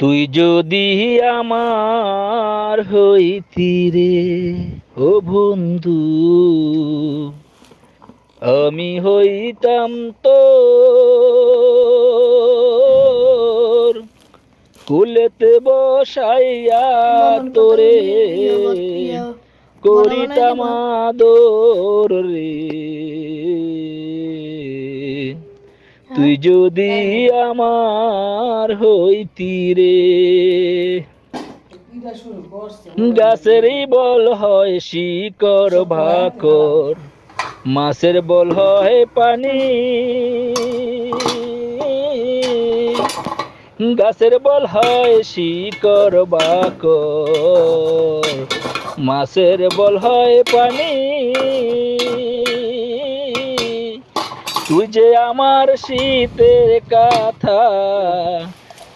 তুই যদি আমার হইতি রে ও বন্ধু আমি হইতাম তো কুলেতে বসাইয়া তোরে করিতাম আদর রে। তুই যদি আমার হইতি রে। গাছের বল হয় শিকর ভাকর মাছের বল হয় পানি। গাছের বল হয় শিকর বাকর মাছের বল হয় পানি। তুই যে আমার শীতের কথা,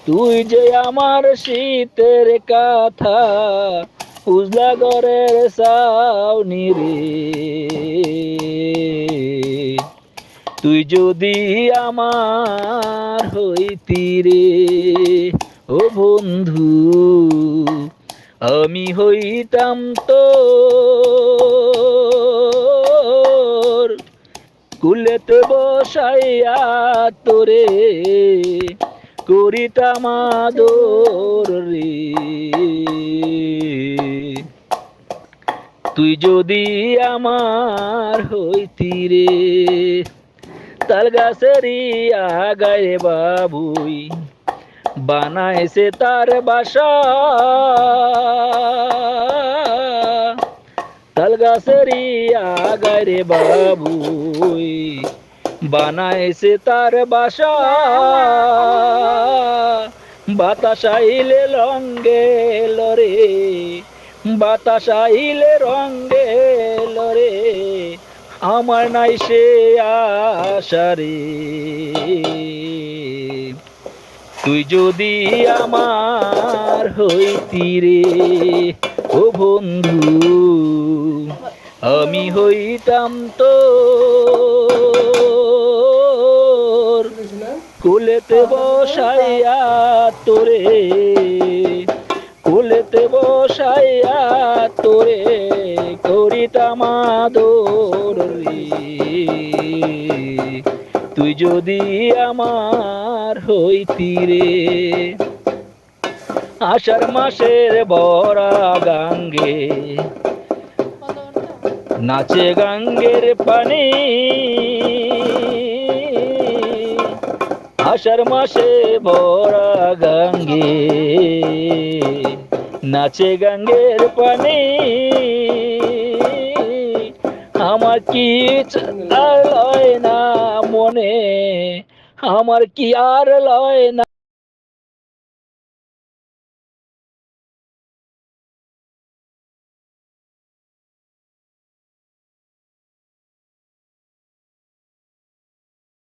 তুই যে আমার শীতের কথা, উজলা গরের সাউনি রে। তুই যদি আমার হইতি রে, ও বন্ধু, আমি হইতাম তো কুলেতে বসাইয়া তোরে করিতাম আদর রে। তুই যদি আমার হইতি রে, তাল গাছেরই আগায় বাবুই, বানাইছে তার বাসা। তাল গাছেরই আগায় রে বাবুই, বানাইছে তার বাসা। বাতাস আইলে রঙ্গে লরে, বাতাস আইলে রঙ্গে লরে, আমার নাই সে আশারে তুই যদি আমার হইতি রে, ও বন্ধু আমি হইতাম তো কুলেতে বসাইয়া তোরে, কুলেতে বসাইয়া তোরে করিতাম তুই যদি আমার হইতি রে, আষাঢ় মাসের বরা গাঙ্গে নাচে গাঙ্গের পানি। আষাঢ় মাসে বরা গাঙ্গে। নাচে গঙ্গের পানি। আমার কি লয় না মনে, আমার কি আর লয় না